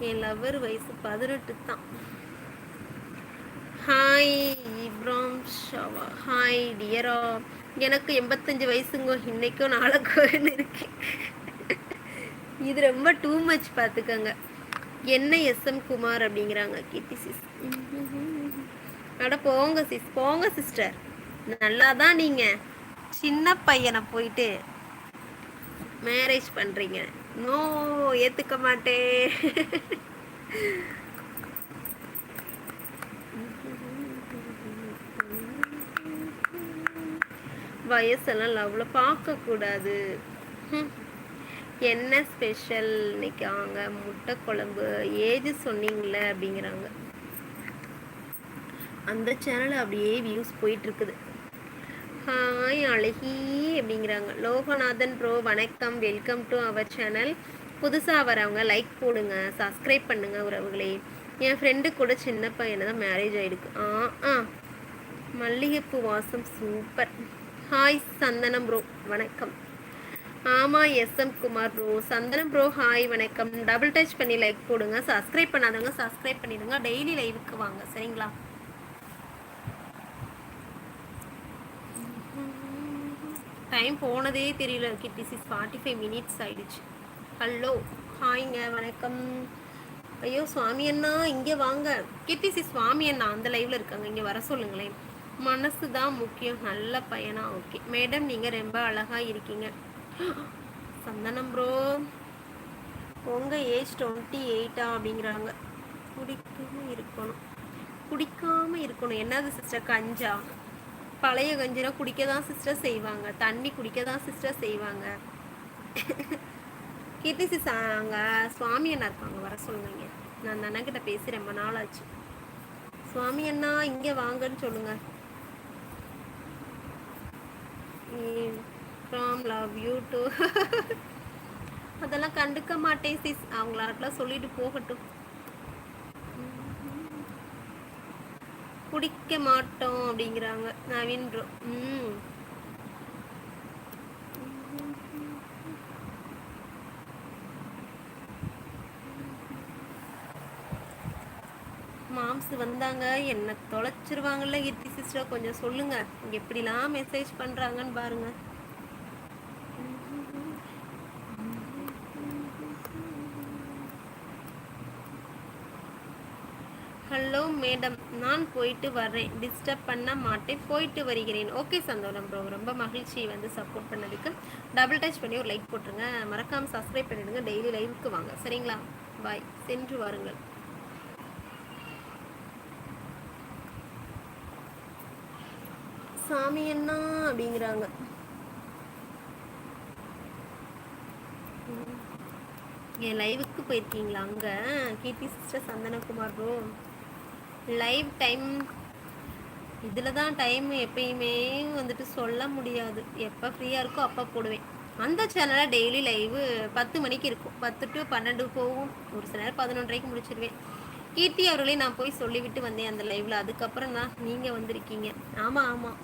என் lover வயசு பதினெட்டு தான். ஹாய் இப்ராம் ஷவா ஹாய் டியரா எனக்கு எண்பத்தஞ்சு வயசுங்க இன்னைக்கும் நாளைக்கும் இருக்கேன் இது ரொம்ப டூ மச் பார்த்துக்கோங்க. என்ன எஸ்எம் குமார் அப்படிங்கிறாங்க கீர்த்தி சிஸ் அட போங்க சிஸ் போங்க சிஸ்டர் நல்லா தான் நீங்கள் சின்ன பையனை போயிட்டு மேரேஜ் பண்ணுறீங்க நோ ஏற்றுக்க மாட்டேன். வயசெல்லாம் லவ்ல பார்க்கக்கூடாது. என்ன ஸ்பெஷல் இன்னைக்கு அவங்க முட்டை குழம்பு ஏஜ் சொன்னீங்களே அப்படிங்கிறாங்க. அந்த சேனல் அப்படியே வியூஸ் போயிட்டு இருக்குது. ஹாய் அழகி. அப்படிங்கிறாங்க. லோகநாதன் ப்ரோ வணக்கம். வெல்கம் டு அவர் சேனல் புதுசாக வரவங்க லைக் போடுங்க. சப்ஸ்கிரைப் பண்ணுங்க உறவுகளே. என் ஃப்ரெண்டு கூட சின்ன பையனை தான் மேரேஜ் ஆகிருக்கு ஆ ஆ. மல்லிகைப்பூ வாசம் சூப்பர் ஹாய் சந்தனம் ப்ரோ வணக்கம். ஆமாம் SM Kumar bro Santhanam bro hi வணக்கம். டபுள் டச் பண்ணி லைக் போடுங்க. சப்ஸ்கிரைப் பண்ணாதவங்க சப்ஸ்கிரைப் பண்ணிடுங்க. டெய்லி லைவுக்கு வாங்க. சரிங்களா? டைம் போனதே தெரியல. Kitty is forty five minutes ஆயிடுச்சு. ஹலோ ஹாய்ங்க வணக்கம். ஐயோ சுவாமி அண்ணா இங்கே வாங்க. கித்தி சி சுவாமி அண்ணா அந்த லைவ்ல இருக்காங்க. இங்கே வர சொல்லுங்களேன். மனசு தான் முக்கியம். நல்ல பையனா ஓகே மேடம் நீங்கள் ரொம்ப அழகாக இருக்கீங்க. சந்தனம் ப்ரோ உங்கள் ஏஜ் டுவெண்ட்டி எயிட்டா அப்படிங்கிறாங்க. குடிக்காமல் இருக்கணும். குடிக்காமல் இருக்கணும். என்னது சிஸ்டர் கஞ்சா? பழைய கஞ்சினா குடிக்க தான் சிஸ்டர் செய்வாங்க. தண்ணி குடிக்க தான் சிஸ்டர் செய்வாங்க. கீர்த்தி சிஸ் அங்கே சுவாமி அண்ணா இருப்பாங்க வர சொல்லுங்க. நான் அண்ணன் கிட்ட பேசி ரொம்ப நாள் ஆச்சு. சுவாமி அண்ணா இங்கே வாங்கன்னு சொல்லுங்க. ஃப்ரம் லவ் யூ டு அதெல்லாம் கண்டுக்க மாட்டேன் சிஸ் அவங்களாட்டெல்லாம் சொல்லிட்டு போகட்டும். குடிக்க மாட்டோம் அப்படிங்கிறாங்க. நவீன் உம் ம். மாம்ஸ் வந்தாங்க. என்ன தொலைச்சிருவாங்கல்ல கீர்த்தி சிஸ்டர். கொஞ்சம் சொல்லுங்க. எப்படிலாம் மெசேஜ் பண்றாங்கன்னு பாருங்க. ஹலோ மேடம் நான் போயிட்டு வர்றேன் டிஸ்டர்ப் பண்ண மாட்டேன். போயிட்டு வருகிறேன். ஓகே சந்தோஷம் ப்ரோ ரொம்ப மகிழ்ச்சி வந்து சப்போர்ட் பண்ணதுக்கு. டபுள் டச் பண்ணி ஒரு லைக் போட்டுருங்க. மறக்காமல் சப்ஸ்கிரைப் பண்ணிடுங்க. டெய்லி லைவுக்கு வாங்க. சரிங்களா? பாய் சென்று வாருங்கள். சாமி என்ன அப்படிங்கிறாங்க. என் லைவுக்கு போயிருக்கீங்களா அங்கே? Keerthi sister Santhanakumar bro live time இதில் தான் டைம் எப்பயுமே வந்துட்டு சொல்ல முடியாது. எப்போ ஃப்ரீயாக இருக்கோ அப்போ போடுவேன். அந்த சேனலில் டெய்லி லைவு பத்து மணிக்கு இருக்கும். பத்து டு பன்னெண்டு போகும். ஒரு சில நேரம் பதினொன்றரைக்கு முடிச்சிடுவேன் கீர்த்தி அவர்களே நான் போய் சொல்லிவிட்டு வந்தேன் அந்த லைவில் அதுக்கப்புறம் தான் நீங்கள் வந்திருக்கீங்க. ஆமாம் ஆமாம்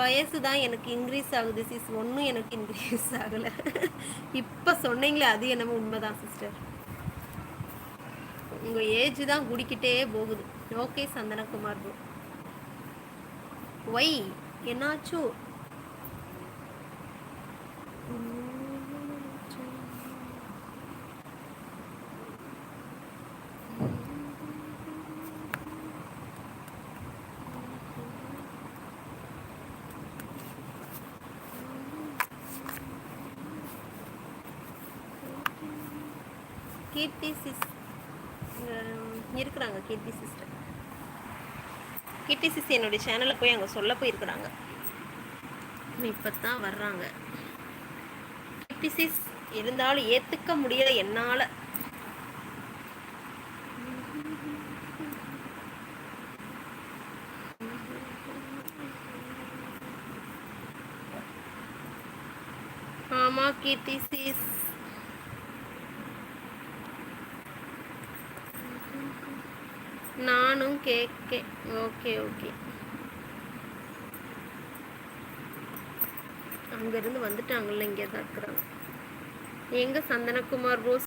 வயசு தான் எனக்கு இன்க்ரீஸ் ஆகுது சிஸ் ஒன்றும் எனக்கு இன்க்ரீஸ் ஆகலை. இப்போ சொன்னீங்களே அது என்னமோ உண்மைதான் சிஸ்டர் உங்கள் ஏஜ் தான் குடிக்கிட்டே போகுது. ஓகே சந்தனகுமார் ப்ரோ ஒய் என்னாச்சு? கீர்த்தி சிஸ் இருக்கிறாங்க கீர்த்தி சிஸ்டர் கீர்த்தி சிஸ்டர் என்னுடைய சேனலில் போய் அங்கே சொல்ல போயிருக்கிறாங்க. இப்போ தான் வர்றாங்க. கீர்த்தி சிஸ் இருந்தாலும் ஏற்றுக்க முடியல என்னால். ஆமாம் கீர்த்தி சிஸ் நானும் கேட்கேன் ஓகே ஓகே. அங்கேருந்து வந்துட்டாங்கல்ல இங்கே தான் இருக்கிறாங்க. எங்கே சந்தனகுமார் ரோஸ்